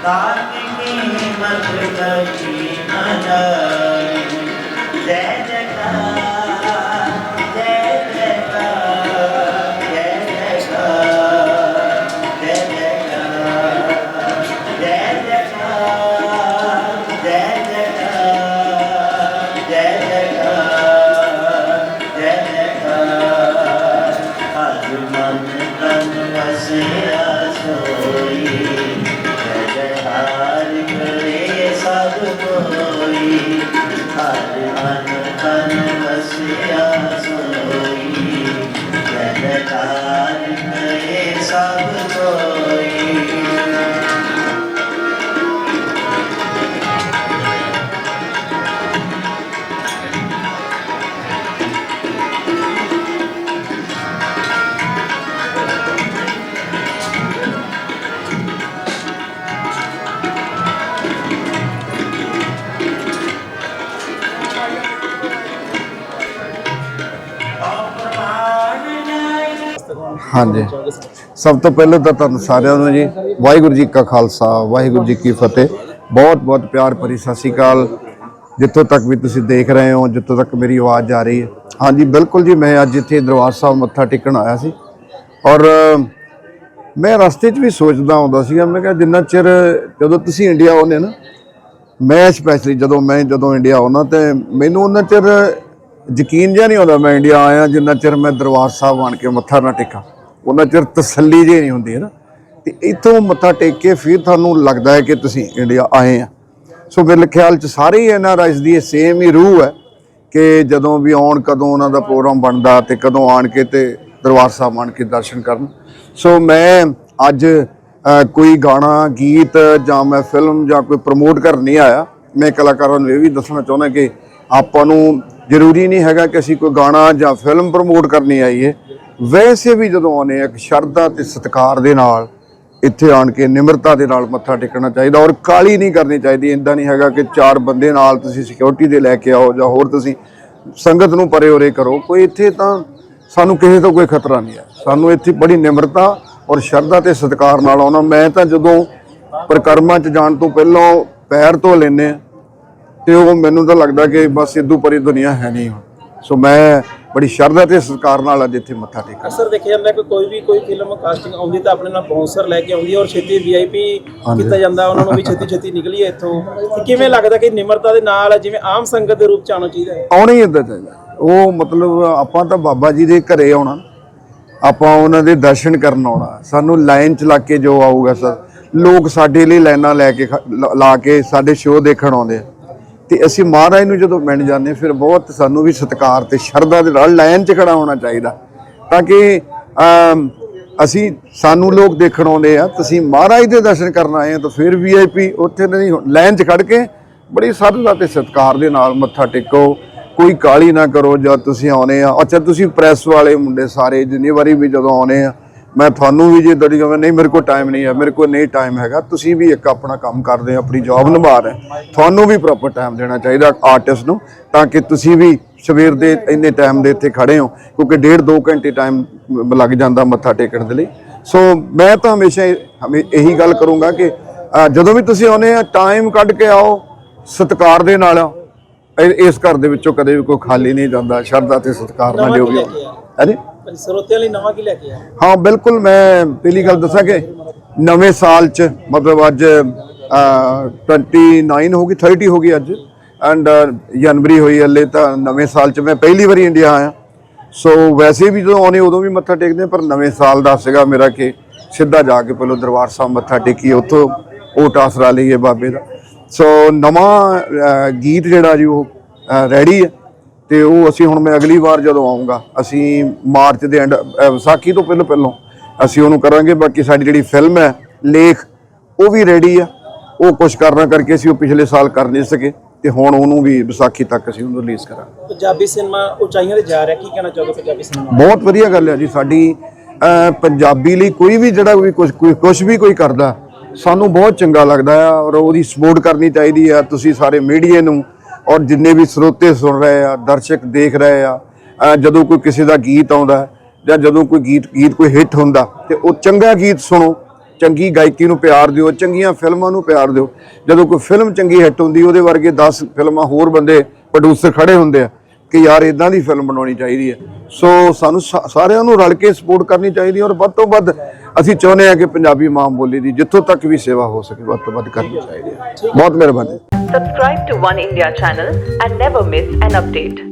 ताकी मत करी न れてか ਹਾਂਜੀ। ਸਭ ਤੋਂ ਪਹਿਲਾਂ ਤਾਂ ਤੁਹਾਨੂੰ ਸਾਰਿਆਂ ਨੂੰ ਜੀ, ਵਾਹਿਗੁਰੂ ਜੀ ਕਾ ਖਾਲਸਾ, ਵਾਹਿਗੁਰੂ ਜੀ ਕੀ ਫਤਿਹ। ਬਹੁਤ ਬਹੁਤ ਪਿਆਰ ਭਰੀ ਸਤਿ ਸ਼੍ਰੀ ਅਕਾਲ। ਜਿੱਥੋਂ ਤੱਕ ਵੀ ਤੁਸੀਂ ਦੇਖ ਰਹੇ ਹੋ, ਜਿੱਥੋਂ ਤੱਕ ਮੇਰੀ ਆਵਾਜ਼ ਜਾ ਰਹੀ ਹੈ। ਹਾਂਜੀ, ਬਿਲਕੁਲ ਜੀ, ਮੈਂ ਅੱਜ ਇੱਥੇ ਦਰਬਾਰ ਸਾਹਿਬ ਮੱਥਾ ਟੇਕਣ ਆਇਆ ਸੀ। ਔਰ ਮੈਂ ਰਸਤੇ 'ਚ ਵੀ ਸੋਚਦਾ ਹੁੰਦਾ ਸੀਗਾ, ਮੈਂ ਕਿਹਾ ਜਿੰਨਾ ਚਿਰ ਜਦੋਂ ਤੁਸੀਂ ਇੰਡੀਆ ਆਉਂਦੇ ਨਾ, ਮੈਂ ਸਪੈਸ਼ਲੀ ਜਦੋਂ ਮੈਂ, ਜਦੋਂ ਇੰਡੀਆ ਆਉਣਾ ਤੇ ਮੈਨੂੰ ਉਹਨਾਂ ਚਿਰ ਯਕੀਨ ਜਿਹਾ ਨਹੀਂ ਆਉਂਦਾ ਮੈਂ ਇੰਡੀਆ ਆਇਆ, ਜਿੰਨਾ ਚਿਰ ਮੈਂ ਦਰਬਾਰ ਸਾਹਿਬ ਆਣ ਕੇ ਮੱਥਾ ਨਾ ਟੇਕਾਂ। ਉਹਨਾਂ ਚਿਰ ਤਸੱਲੀ ਜਿਹੀ ਨਹੀਂ ਹੁੰਦੀ ਹੈ ਨਾ। ਤੇ ਇੱਥੋਂ ਮੱਥਾ ਟੇਕ ਕੇ ਫਿਰ ਤੁਹਾਨੂੰ ਲੱਗਦਾ ਹੈ ਕਿ ਤੁਸੀਂ ਇੰਡੀਆ ਆਏ ਆ। ਸੋ ਮੇਰੇ ਖਿਆਲ ਚ ਸਾਰੇ ਹੀ ਐਨਆਰਆਈਜ਼ ਦੀ ਸੇਮ ਹੀ ਰੂਹ ਹੈ ਕਿ ਜਦੋਂ ਵੀ ਆਉਣ, ਕਦੋਂ ਉਹਨਾਂ ਦਾ ਪ੍ਰੋਗਰਾਮ ਬਣਦਾ ਤੇ ਕਦੋਂ ਆਣ ਕੇ ਤੇ ਦਰਬਾਰ ਸਾਹਿਬ ਆਣ ਕੇ ਦਰਸ਼ਨ ਕਰਨ। ਸੋ ਮੈਂ ਅੱਜ ਕੋਈ ਗਾਣਾ, ਗੀਤ ਜਾਂ ਮੈਂ ਫਿਲਮ ਜਾਂ ਕੋਈ ਪ੍ਰਮੋਟ ਕਰਨ ਨਹੀਂ ਆਇਆ। ਮੈਂ ਕਲਾਕਾਰਾਂ ਨੂੰ ਇਹ ਵੀ ਦੱਸਣਾ ਚਾਹੁੰਦਾ ਕਿ ਆਪਾਂ ਨੂੰ ਜ਼ਰੂਰੀ ਨਹੀਂ ਹੈਗਾ ਕਿ ਅਸੀਂ ਕੋਈ ਗਾਣਾ ਜਾਂ ਫਿਲਮ ਪ੍ਰਮੋਟ ਕਰਨੀ ਆਈਏ। ਵੈਸੇ ਵੀ ਜਦੋਂ ਆਉਂਦੇ ਆ ਇੱਕ ਸ਼ਰਧਾ ਤੇ ਸਤਿਕਾਰ ਦੇ ਨਾਲ, ਇੱਥੇ ਆਣ ਕੇ ਨਿਮਰਤਾ ਦੇ ਨਾਲ ਮੱਥਾ ਟੇਕਣਾ ਚਾਹੀਦਾ ਔਰ ਕਾਲੀ ਨਹੀਂ ਕਰਨੀ ਚਾਹੀਦੀ। ਇੰਦਾ ਨਹੀਂ ਹੈਗਾ ਕਿ ਚਾਰ ਬੰਦੇ ਨਾਲ ਤੁਸੀਂ ਸਿਕਿਉਰਿਟੀ ਦੇ ਲੈ ਕੇ ਆਓ ਜਾਂ ਹੋਰ ਤੁਸੀਂ ਸੰਗਤ ਨੂੰ ਪਰੇ ਉਰੇ ਕਰੋ। ਕੋਈ ਇੱਥੇ ਤਾਂ ਸਾਨੂੰ ਕਿਸੇ ਤੋਂ ਕੋਈ ਖਤਰਾ ਨਹੀਂ ਹੈ। ਸਾਨੂੰ ਇੱਥੇ ਬੜੀ ਨਿਮਰਤਾ ਔਰ ਸ਼ਰਧਾ ਤੇ ਸਤਿਕਾਰ ਨਾਲ ਆਉਣਾ। ਮੈਂ ਤਾਂ ਜਦੋਂ ਪ੍ਰਕਰਮਾਂ 'ਚ ਜਾਣ ਤੋਂ ਪਹਿਲਾਂ ਪੈਰ ਧੋ ਲੈਨੇ ਆ ਤੇ ਉਹ ਮੈਨੂੰ ਤਾਂ ਲੱਗਦਾ ਕਿ ਬਸ ਇਦੋਂ ਪਰੀ ਦੁਨੀਆ ਹੈ ਨਹੀਂ ਹੁਣ। ਸੋ ਮੈਂ ਬੜੀ ਸ਼ਰਧਾ ਤੇ ਸਤਿਕਾਰ ਨਾਲ ਅੱਜ ਇੱਥੇ ਮੱਥਾ ਟੇਕਾਂ ਅਕਸਰ ਦੇਖਿਆ ਜਾਂਦਾ ਕਿ ਕੋਈ ਵੀ ਕੋਈ ਫਿਲਮ ਕਾਸਟਿੰਗ ਆਉਂਦੀ ਤਾਂ ਆਪਣੇ ਨਾਲ ਬਾਉਂਸਰ ਲੈ ਕੇ ਆਉਂਦੀ ਔਰ ਛੇਤੀ ਵੀਆਈਪੀ ਕੀਤਾ ਜਾਂਦਾ ਉਹਨਾਂ ਨੂੰ ਵੀ ਛੇਤੀ ਛੇਤੀ ਨਿਕਲੀਏ ਇੱਥੋਂ। ਕਿਵੇਂ ਲੱਗਦਾ ਕਿ ਨਿਮਰਤਾ ਦੇ ਨਾਲ ਜਿਵੇਂ ਆਮ ਸੰਗਤ ਦੇ ਰੂਪ ਚ ਆਉਣਾ ਚਾਹੀਦਾ ਹੈ? ਆਉਣਾ ਹੀ ਇਦਾਂ ਚਾਹੀਦਾ। ਉਹ ਮਤਲਬ ਆਪਾਂ ਤਾਂ ਬਾਬਾ ਜੀ ਦੇ ਘਰੇ ਆਉਣਾ ਆਪਾਂ ਉਹਨਾਂ ਦੇ ਦਰਸ਼ਨ ਕਰਨ ਆਉਣਾ। ਸਾਨੂੰ ਲਾਈਨ ਚ ਲੱਗ ਕੇ ਜੋ ਆਊਗਾ ਸਰ ਲੋਕ ਸਾਡੇ ਲਈ ਲਾਈਨਾਂ ਲੈ ਕੇ ਲਾ ਕੇ ਸਾਡੇ ਸ਼ੋਅ ਦੇਖਣ ਆਉਂਦੇ ਆ। ਤੇ ਅਸੀਂ ਮਹਾਰਾਜ ਨੂੰ ਜਦੋਂ ਮਿਲਣ ਜਾਂਦੇ ਹਾਂ, ਫਿਰ ਬਹੁਤ ਸਾਨੂੰ ਵੀ ਸਤਿਕਾਰ ਤੇ ਸ਼ਰਧਾ ਦੇ ਨਾਲ ਲਾਈਨ 'ਚ ਖੜਾ ਹੋਣਾ ਚਾਹੀਦਾ। ਤਾਂ ਕਿ ਅਸੀਂ ਸਾਨੂੰ ਲੋਕ ਦੇਖਣ ਆਉਂਦੇ ਆ ਤੁਸੀਂ ਮਹਾਰਾਜ ਦੇ ਦਰਸ਼ਨ ਕਰਨ ਆਏ ਆ ਤਾਂ ਫਿਰ ਵੀਆਈਪੀ ਉੱਥੇ ਨਹੀਂ ਲਾਈਨ 'ਚ ਖੜ ਕੇ ਬੜੀ ਸ਼ਰਧਾ ਤੇ ਸਤਿਕਾਰ ਦੇ ਨਾਲ ਮੱਥਾ ਟੇਕੋ। ਕੋਈ ਕਾਲੀ ਨਾ ਕਰੋ ਜਦ ਤੁਸੀਂ ਆਉਨੇ ਆ। ਅੱਛਾ ਤੁਸੀਂ ਪ੍ਰੈਸ ਵਾਲੇ ਮੁੰਡੇ ਸਾਰੇ ਜਿੰਨੀ ਵਾਰੀ ਵੀ ਜਦੋਂ ਆਉਨੇ ਆ ਮੈਂ ਤੁਹਾਨੂੰ ਵੀ ਜੇ ਦੜੀ ਕਹਾਂ ਨਹੀਂ ਮੇਰੇ ਕੋਲ ਟਾਈਮ ਨਹੀਂ ਹੈ ਮੇਰੇ ਕੋਲ ਨਹੀਂ ਟਾਈਮ ਹੈਗਾ। ਤੁਸੀਂ ਵੀ ਇੱਕ ਆਪਣਾ ਕੰਮ ਕਰਦੇ ਹੋ ਆਪਣੀ ਜੌਬ ਨਿਭਾ ਰਹੇ ਤੁਹਾਨੂੰ ਵੀ ਪ੍ਰੋਪਰ ਟਾਈਮ ਦੇਣਾ ਚਾਹੀਦਾ ਆਰਟਿਸਟ ਨੂੰ ਤਾਂ ਕਿ ਤੁਸੀਂ ਵੀ ਸਵੇਰ ਦੇ ਇੰਨੇ ਟਾਈਮ ਦੇ ਇੱਥੇ ਖੜੇ ਹੋ ਕਿਉਂਕਿ ਡੇਢ ਦੋ ਘੰਟੇ ਟਾਈਮ ਲੱਗ ਜਾਂਦਾ ਮੱਥਾ ਟੇਕਣ ਦੇ ਲਈ। ਸੋ ਮੈਂ ਤਾਂ ਹਮੇਸ਼ਾ ਇਹ- ਗੱਲ ਕਰੂੰਗਾ ਕਿ ਜਦੋਂ ਵੀ ਤੁਸੀਂ ਆਉਨੇ ਆ ਟਾਈਮ ਕੱਢ ਕੇ ਆਓ ਸਤਿਕਾਰ ਦੇ ਨਾਲ ਇਸ ਘਰ ਦੇ ਵਿੱਚੋਂ ਕਦੇ ਵੀ ਕੋਈ ਖਾਲੀ ਨਹੀਂ ਜਾਂਦਾ ਸ਼ਰਧਾ ਤੇ ਸਤਿਕਾਰ ਨਾਲ ਜੋ ਵੀ ਹਾਂਜੀ ਪਰ ਸਰੋਤਿਆਂ ਲਈ ਨਵਾਂ ਕੀ ਲੈ ਕੇ ਆਇਆ ਹਾਂ ਬਿਲਕੁਲ ਮੈਂ ਪਹਿਲੀ ਗੱਲ ਦੱਸਾਂ ਕਿ ਨਵੇਂ ਸਾਲ ਚ ਮਤਲਬ ਅੱਜ ਅਹ, 29 ਹੋ ਗਈ 30 ਹੋ ਗਈ ਅੱਜ ਐਂਡ ਜਨਵਰੀ ਹੋਈ ਹਲੇ ਤਾਂ ਨਵੇਂ ਸਾਲ ਚ ਮੈਂ ਪਹਿਲੀ ਵਾਰੀ ਇੰਡੀਆ ਆਇਆ। ਸੋ ਵੈਸੇ ਵੀ ਜਦੋਂ ਆਉਣੇ ਉਦੋਂ ਵੀ ਮੱਥਾ ਟੇਕਦੇ ਹਾਂ, ਪਰ ਨਵੇਂ ਸਾਲ ਦਾ ਸੀਗਾ ਮੇਰਾ ਕਿ ਸਿੱਧਾ ਜਾ ਕੇ ਪਹਿਲਾਂ ਦਰਬਾਰ ਸਾਹਿਬ ਮੱਥਾ ਟੇਕੀ ਉੱਥੋਂ ਓਟ ਆਸਰਾ ਲਈਏ ਬਾਬੇ ਦਾ। ਸੋ ਨਵਾਂ ਗੀਤ ਜਿਹੜਾ ਜੀ ਉਹ ਰੈਡੀ ਹੈ। ਤੇ ਉਹ ਅਸੀਂ ਹੁਣ ਮੈਂ ਅਗਲੀ ਵਾਰ ਜਦੋਂ ਆਉਂਗਾ ਅਸੀਂ ਮਾਰਚ ਦੇ ਐਂਡ ਵਿਸਾਖੀ ਤੋਂ ਪਹਿਲਾਂ ਪਹਿਲਾਂ ਅਸੀਂ ਉਹਨੂੰ ਕਰਾਂਗੇ ਬਾਕੀ ਸਾਡੀ ਜਿਹੜੀ ਫਿਲਮ ਹੈ ਲੇਖ ਉਹ ਵੀ ਰੈਡੀ ਆ। ਉਹ ਕੁਝ ਕਰਨਾ ਕਰਕੇ ਅਸੀਂ ਉਹ ਪਿਛਲੇ ਸਾਲ ਕਰ ਨਹੀਂ ਸਕੇ ਤੇ ਹੁਣ ਉਹਨੂੰ ਵੀ ਵਿਸਾਖੀ ਤੱਕ ਅਸੀਂ ਉਹਨੂੰ ਰਿਲੀਜ਼ ਕਰਾਂਗੇ। ਪੰਜਾਬੀ ਸਿਨੇਮਾ ਉਚਾਈਆਂ ਤੇ ਜਾ ਰਿਹਾ ਕੀ ਕਹਿਣਾ ਚਾਹੋਗੇ ਪੰਜਾਬੀ ਸਿਨੇਮਾ ਬਹੁਤ ਵਧੀਆ ਗੱਲ ਹੈ ਜੀ ਸਾਡੀ ਪੰਜਾਬੀ ਲਈ ਕੋਈ ਵੀ ਜਿਹੜਾ ਵੀ ਕੁਝ ਕੋਈ ਕੁਝ ਵੀ ਕੋਈ ਕਰਦਾ ਸਾਨੂੰ ਬਹੁਤ ਚੰਗਾ ਲੱਗਦਾ ਹੈ ਔਰ ਉਹਦੀ ਸਪੋਰਟ ਕਰਨੀ ਚਾਹੀਦੀ ਹੈ ਤੁਸੀਂ ਸਾਰੇ ਮੀਡੀਆ ਨੂੰ ਔਰ ਜਿੰਨੇ ਵੀ ਸਰੋਤੇ ਸੁਣ ਰਹੇ ਆ, ਦਰਸ਼ਕ ਦੇਖ ਰਹੇ ਆ ਜਦੋਂ ਕੋਈ ਕਿਸੇ ਦਾ ਗੀਤ ਆਉਂਦਾ ਜਾਂ ਜਦੋਂ ਕੋਈ ਗੀਤ ਗੀਤ ਕੋਈ ਹਿੱਟ ਹੁੰਦਾ ਤੇ ਉਹ ਚੰਗਾ ਗੀਤ ਸੁਣੋ, ਚੰਗੀ ਗਾਇਕੀ ਨੂੰ ਪਿਆਰ ਦਿਓ, ਚੰਗੀਆਂ ਫਿਲਮਾਂ ਨੂੰ ਪਿਆਰ ਦਿਓ। ਜਦੋਂ ਕੋਈ ਫਿਲਮ ਚੰਗੀ ਹਿੱਟ ਹੁੰਦੀ, ਉਹਦੇ ਵਰਗੇ 10 ਫਿਲਮਾਂ ਹੋਰ ਬੰਦੇ ਪ੍ਰੋਡਿਊਸਰ ਖੜੇ ਹੁੰਦੇ ਆ ਕਿ ਯਾਰ ਇਦਾਂ ਦੀ ਫਿਲਮ ਬਣਾਉਣੀ ਚਾਹੀਦੀ ਹੈ। ਸੋ ਸਾਨੂੰ ਸਾ- ਸਾਰਿਆਂ ਨੂੰ ਰਲ ਕੇ ਸਪੋਰਟ ਕਰਨੀ ਚਾਹੀਦੀ ਹੈ ਔਰ ਵੱਧ ਤੋਂ ਵੱਧ ਅਸੀਂ ਚਾਹੁੰਦੇ ਹਾਂ ਕਿ ਪੰਜਾਬੀ ਮਾਂ ਬੋਲੀ ਦੀ ਜਿੱਥੋਂ ਤੱਕ ਵੀ ਸੇਵਾ ਹੋ ਸਕੇ ਵੱਧ ਤੋਂ ਵੱਧ ਕਰਨੀ ਚਾਹੀਦੀ ਹੈ ਬਹੁਤ ਮਿਹਰਬਾਨੀ Subscribe to One India channel and never miss an update.